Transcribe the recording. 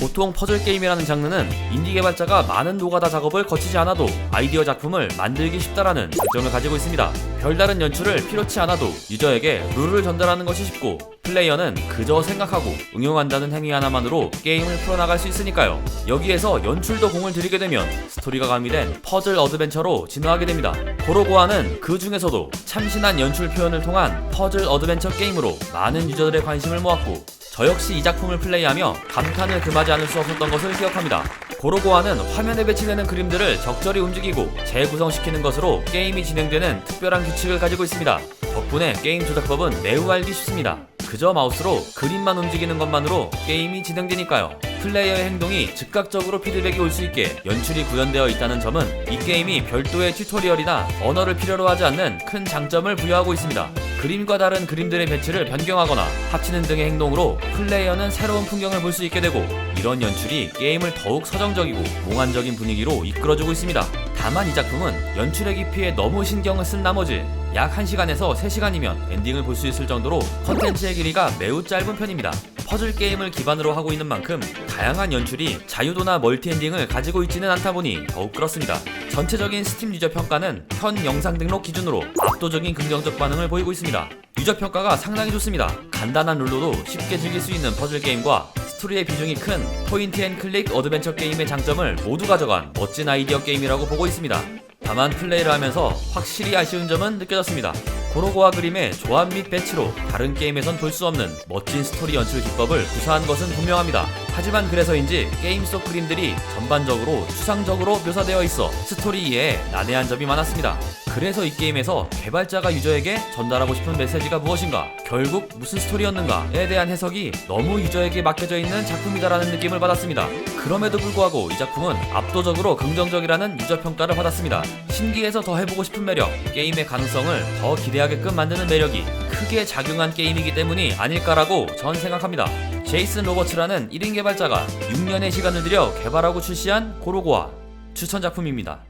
보통 퍼즐 게임이라는 장르는 인디 개발자가 많은 노가다 작업을 거치지 않아도 아이디어 작품을 만들기 쉽다라는 장점을 가지고 있습니다. 별다른 연출을 필요치 않아도 유저에게 룰을 전달하는 것이 쉽고 플레이어는 그저 생각하고 응용한다는 행위 하나만으로 게임을 풀어나갈 수 있으니까요. 여기에서 연출도 공을 들이게 되면 스토리가 가미된 퍼즐 어드벤처로 진화하게 됩니다. 고로고아는 그 중에서도 참신한 연출 표현을 통한 퍼즐 어드벤처 게임으로 많은 유저들의 관심을 모았고 저 역시 이 작품을 플레이하며 감탄을 금하지 않을 수 없었던 것을 기억합니다. 고로고아는 화면에 배치되는 그림들을 적절히 움직이고 재구성시키는 것으로 게임이 진행되는 특별한 규칙을 가지고 있습니다. 덕분에 게임 조작법은 매우 알기 쉽습니다. 그저 마우스로 그림만 움직이는 것만으로 게임이 진행되니까요. 플레이어의 행동이 즉각적으로 피드백이 올 수 있게 연출이 구현되어 있다는 점은 이 게임이 별도의 튜토리얼이나 언어를 필요로 하지 않는 큰 장점을 부여하고 있습니다. 그림과 다른 그림들의 배치를 변경하거나 합치는 등의 행동으로 플레이어는 새로운 풍경을 볼 수 있게 되고 이런 연출이 게임을 더욱 서정적이고 몽환적인 분위기로 이끌어주고 있습니다. 다만 이 작품은 연출의 깊이에 너무 신경을 쓴 나머지 약 1시간에서 3시간이면 엔딩을 볼 수 있을 정도로 컨텐츠의 길이가 매우 짧은 편입니다. 퍼즐 게임을 기반으로 하고 있는 만큼 다양한 연출이 자유도나 멀티 엔딩을 가지고 있지는 않다 보니 더욱 그렇습니다. 전체적인 스팀 유저 평가는 현 영상 등록 기준으로 압도적인 긍정적 반응을 보이고 있습니다. 유저 평가가 상당히 좋습니다. 간단한 룰로도 쉽게 즐길 수 있는 퍼즐 게임과 스토리의 비중이 큰 포인트 앤 클릭 어드벤처 게임의 장점을 모두 가져간 멋진 아이디어 게임이라고 보고 있습니다. 다만 플레이를 하면서 확실히 아쉬운 점은 느껴졌습니다. 고로고와 그림의 조합 및 배치로 다른 게임에선 볼 수 없는 멋진 스토리 연출 기법을 구사한 것은 분명합니다. 하지만 그래서인지 게임 속 그림들이 전반적으로 추상적으로 묘사되어 있어 스토리 이해에 난해한 점이 많았습니다. 그래서 이 게임에서 개발자가 유저에게 전달하고 싶은 메시지가 무엇인가, 결국 무슨 스토리였는가에 대한 해석이 너무 유저에게 맡겨져 있는 작품이다라는 느낌을 받았습니다. 그럼에도 불구하고 이 작품은 압도적으로 긍정적이라는 유저 평가를 받았습니다. 신기해서 더 해보고 싶은 매력, 게임의 가능성을 더 기대하게끔 만드는 매력이 크게 작용한 게임이기 때문이 아닐까라고 전 생각합니다. 제이슨 로버츠라는 1인 개발자가 6년의 시간을 들여 개발하고 출시한 고로고아 추천 작품입니다.